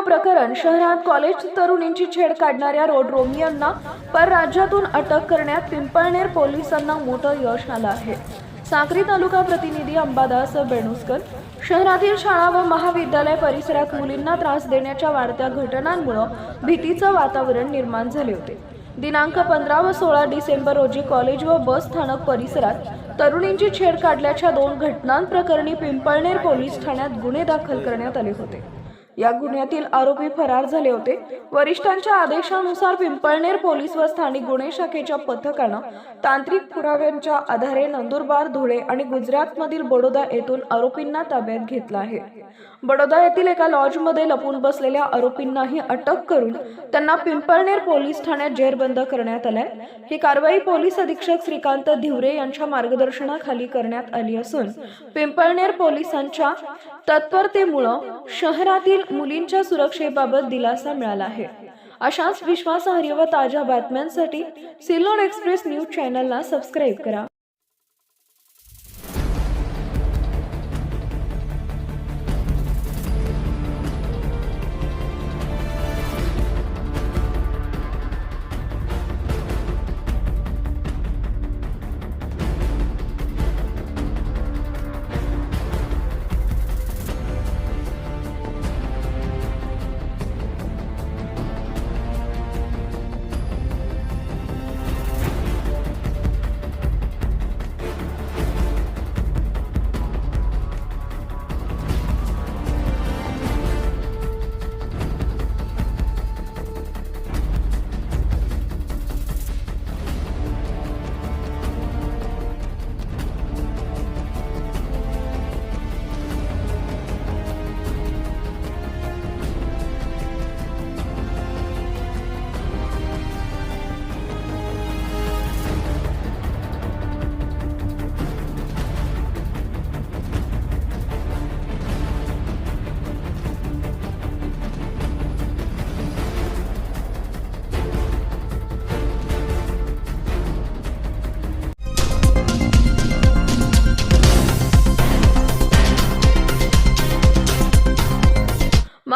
प्रकरण शहरात कॉलेज तरुणींची छेड काढणाऱ्या रोड रोमियांना परराज्यातून अटक करण्यात पिंपळनेर पोलिसांना मोठं यश आलं आहे. साक्री तालुका प्रतिनिधी अंबादास बेणुसकर शहरातील शाळा व महाविद्यालय परिसरात मुलींना त्रास देण्याच्या वाढत्या घटनांमुळं भीतीचं वातावरण निर्माण झाले होते. दिनांक पंधरा व सोळा डिसेंबर रोजी कॉलेज व बस स्थानक परिसरात तरुणींची छेड काढल्याच्या दोन घटनांप्रकरणी पिंपळनेर पोलीस ठाण्यात गुन्हे दाखल करण्यात आले होते. या गुन्ह्यातील आरोपी फरार झाले होते. वरिष्ठांच्या आदेशानुसार पिंपळनेर पोलीस व स्थानिक गुन्हे शाखेच्या पथकानं तांत्रिक पुराव्यांच्या आधारे नंदुरबार धुळे आणि गुजरातमधील बडोदा येथून आरोपींना ताब्यात घेतलं आहे. बडोदा येथील एका लॉजमध्ये लपून बसलेल्या आरोपींनाही अटक करून त्यांना पिंपळनेर पोलीस ठाण्यात जेरबंद करण्यात आलाय. ही कारवाई पोलीस अधीक्षक श्रीकांत धिवरे यांच्या मार्गदर्शनाखाली करण्यात आली असून पिंपळनेर पोलिसांच्या तत्परतेमुळं शहरातील मुलींच्या सुरक्षेबाबत दिलासा मिळाला आहे. अशाच विश्वासार्ह व ताज्या बातम्यांसाठी सिल्लोड एक्सप्रेस न्यूज चॅनलला सबस्क्राईब करा.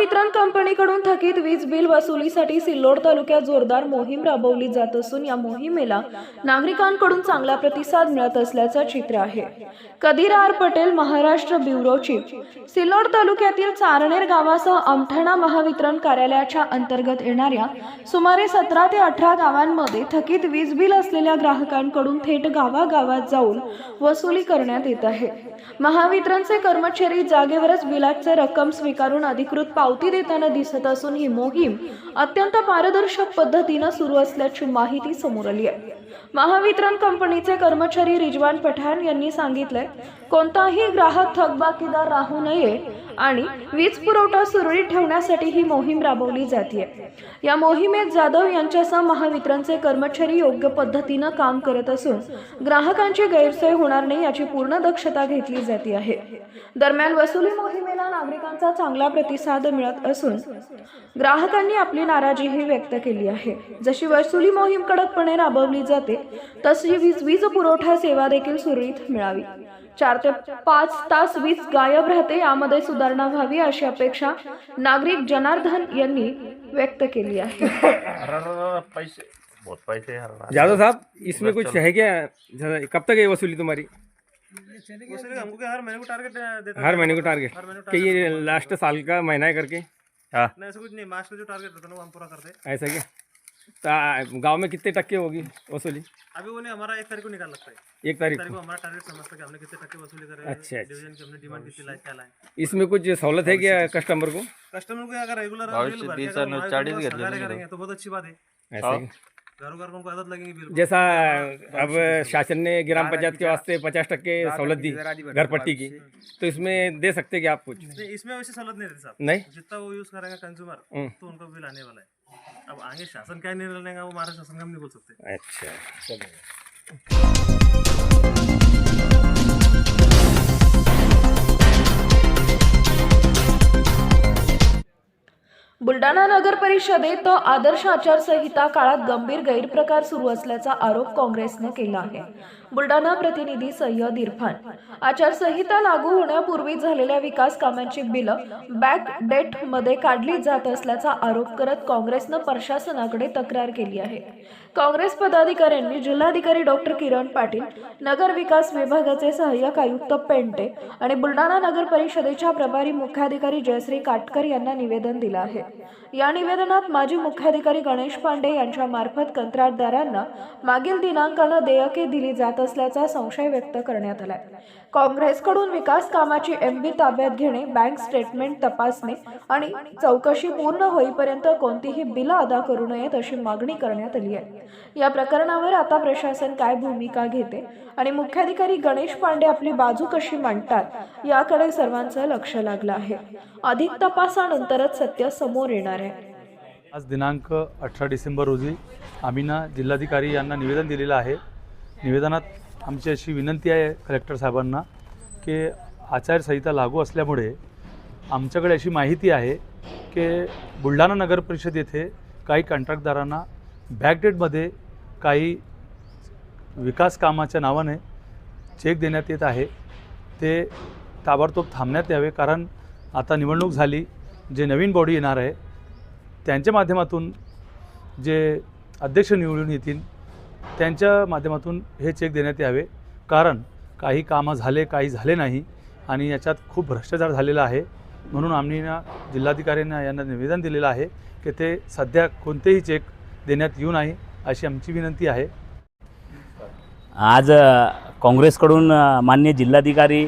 महावितरण कंपनीकडून थकीत वीज बिल वसुलीसाठी सिल्लोड तालुक्यात जोरदार मोहीम राबवली जात असून या मोहिमेला नागरिकांकडून चांगला प्रतिसाद मिळत असल्याचं चित्र आहे. Kadir R Patel Maharashtra bureau chief. Sillod तालुक्यातील चारनेर गावासह आमठाणा महावितरण कार्यालयाच्या अंतर्गत येणाऱ्या सुमारे सतरा ते अठरा गावांमध्ये थकीत वीज बिल असलेल्या ग्राहकांकडून थेट गावागावात जाऊन वसुली करण्यात येत आहे. महावितरणचे कर्मचारी जागेवरच बिलाचे रक्कम स्वीकारून अधिकृत पावती देताना दिसत असून ही मोहीम अत्यंत पारदर्शक पद्धतीनं सुरू असल्याची माहिती समोर आली आहे. महावितरण कंपनीचे कर्मचारी रिजवान पठाण यांनी सांगितलंय कोणताही ग्राहक थकबाकीदार राहू नये आणि वीज पुरवठा सुरळीत ठेवण्यासाठी ही मोहीम राबवली जाते या मोहिमेत जाधव यांच्यासह महावितरणचे कर्मचारी योग्य पद्धतीनं काम करत असून ग्राहकांची गैरसोय होणार नाही याची पूर्ण दक्षता घेतली जाते आहे. दरम्यान वसुली मोहिमेला नागरिकांचा चांगला प्रतिसाद मिळत असून ग्राहकांनी आपली नाराजीही व्यक्त केली आहे. जशी वसुली मोहीम कडकपणे राबवली जाते तशी वीज वीज पुरवठा सेवा देखील सुरळीत मिळावी. चार ते पाच तास वीज गायब राहते यामध्ये सुधारणा व्हावी अशी अपेक्षा नागरिक जनार्दन यांनी व्यक्त केली आहे. पैसे बहुत साहब इसमें कुछ है क्या? जरा कब तक है वसूली तुम्हारी? हमको हर महीने को टारगेट देता हर महीने को टारगेट कि ये लास्ट साल का महीना है करके। हाँ। ऐसा कुछ नहीं मार्च का जो टारगेट रहता है ना वो हम पूरा करते हैं। ऐसा क्या? तो गाँव में कितने टक्के होगी वसूली? अभी वो नहीं हमारा एक तारीख को निकाल लगता है। एक तारीख को। हमारा टारगेट समझता है कि हमने कितने टक्के वसूली करे अच्छा, अच्छा। डिवीज़न की हमने डिमांड कितनी लाए क्या लाए इसमें कुछ सहूलत है क्या कस्टमर को? कस्टमर को अगर रेगुलर तुम्ही करेंगे तो। बहुत अच्छी बात है। ऐसा हाँ। क्या घरों घर को आदत लगेगी बिल को। जैसा अब शासन ने ग्राम पंचायत के वास्ते पचास टक्के सहूलत दी घर पट्टी की। तो इसमें दे सकते क्या आप कुछ? इसमें वैसे सहूलत नहीं देते साहब। नहीं? जितना वो यूज़ करेगा कंज्यूमर हम्म। तो उनको बिल आने वाला है। अब आगे शासन क्या निर्णय लेगा वो हमारे शासन का हम नहीं बोल सकते। अच्छा चलो बुलढाणा नगर परिषदेत आदर्श आचारसंहिता काळात गंभीर गैरप्रकार सुरू असल्याचा आरोप काँग्रेसनं केला आहे. बुलढाणा प्रतिनिधी सय्यद इरफान. आचारसंहिता लागू होण्यापूर्वी झालेल्या विकास कामांची बिलं बॅक डेटमध्ये काढली जात असल्याचा आरोप करत काँग्रेसनं प्रशासनाकडे तक्रार केली आहे. काँग्रेस पदाधिकाऱ्यांनी जिल्हाधिकारी डॉक्टर किरण पाटील नगर विकास विभागाचे सहाय्यक आयुक्त पेंटे आणि बुलढाणा नगर परिषदेच्या प्रभारी मुख्याधिकारी जयश्री काटकर यांना निवेदन दिलं आहे. या निवेदनात माजी मुख्याधिकारी गणेश पांडे यांच्या मार्फत कंत्राटदारांना मागील दिनांकानं देयके दिली जात असल्याचा संशय व्यक्त करण्यात आलाय. काँग्रेसकडून विकास कामाची एमबी ताब्यात घेणे बँक स्टेटमेंट तपासणे आणि चौकशी पूर्ण होईपर्यंत कोणतीही बिलं अदा करू नयेत अशी मागणी करण्यात आली आहे. या प्रकरणावर आता प्रशासन काय भूमिका घेते आणि मुख्याधिकारी गणेश पांडे आपली बाजू कशी मांडतात याकडे सर्वांचं लक्ष लागलं आहे. अधिक तपासानंतरच सत्य समोर येणार आहे. आज दिनांक अठरा डिसेंबर रोजी आम्ही ना जिल्हाधिकारी यांना निवेदन दिलेलं आहे. निवेदनात आमची अशी विनंती आहे कलेक्टर साहेबांना की आचारसंहिता लागू असल्यामुळे आमच्याकडे अशी माहिती आहे की बुलढाणा नगर परिषद येथे काही कॉन्ट्रॅक्टदारांना बॅकडेटमध्ये काही विकास कामाच्या नावाने चेक देण्यात येत आहे. ते ताबडतोब थांबण्यात यावे कारण आता निवडणूक झाली. जे नवीन बॉडी येणार आहे त्यांच्या माध्यमातून जे अध्यक्ष निवडून येतील त्यांच्या माध्यमातून हे चेक देण्यात यावे. कारण काही कामं झाले काही झाले नाही आणि याच्यात खूप भ्रष्टाचार झालेला आहे. म्हणून आम्ही ना जिल्हाधिकाऱ्यांना यांना निवेदन दिलेलं आहे की ते सध्या कोणतेही चेक देण्यात येऊ नाही अशी आमची विनंती आहे. आज काँग्रेसकडून मान्य जिल्हाधिकारी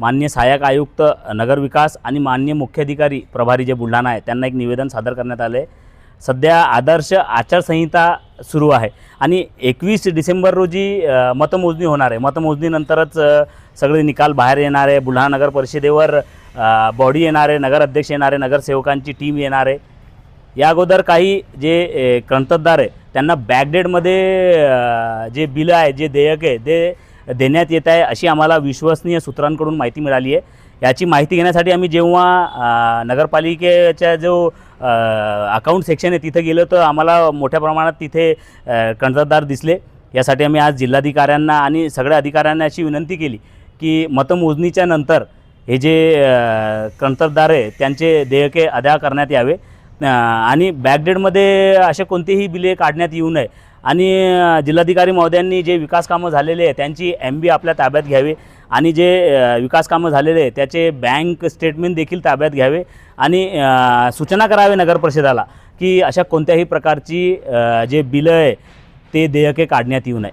मान्य सहाय्यक आयुक्त नगरविकास आणि मान्य मुख्याधिकारी प्रभारी जे बुलढाणा आहे त्यांना एक निवेदन सादर करण्यात आलं आहे सध्या आदर्श आचारसंहिता सुरू आहे आणि एकवीस डिसेंबर रोजी मतमोजणी होणार आहे. मतमोजणीनंतरच सगळे निकाल बाहेर येणार आहे. बुलढाणा नगर परिषदेवर बॉडी येणार आहे. नगर अध्यक्ष येणार आहे. नगरसेवकांची टीम येणार आहे. या अगोदर काही जे ए, आहे त्यांना बॅकडेटमध्ये जे बिलं आहे जे देयक आहे ते देण्यात येत आहे अशी आम्हाला विश्वसनीय सूत्रांकडून माहिती मिळाली आहे. याची माहिती घेण्यासाठी आम्ही जेव्हा नगरपालिकेच्या जो अकाउंट सेक्शन आहे तिथं गेलो तर आम्हाला मोठ्या प्रमाणात तिथे कंत्राटदार दिसले. यासाठी आम्ही आज जिल्हाधिकाऱ्यांना आणि सगळ्या अधिकाऱ्यांना अशी विनंती केली की मतमोजणीच्या नंतर हे जे कंत्राटदार आहे त्यांचे देयके अदा करण्यात यावे. आणि बॅकडेटमध्ये असे कोणतेही बिले काढण्यात येऊ नये. आणि जिल्हाधिकारी महोदयांनी जे विकास कामं झालेले आहे त्यांची एम बी आपल्या ताब्यात घ्यावे आणि जे विकास कामं झालेले आहे त्याचे बँक स्टेटमेंट देखील ताब्यात घ्यावे आणि सूचना करावे नगर परिषदाला की अशा कोणत्याही प्रकारची जे बिलं आहे ते देयके काढण्यात येऊ नये.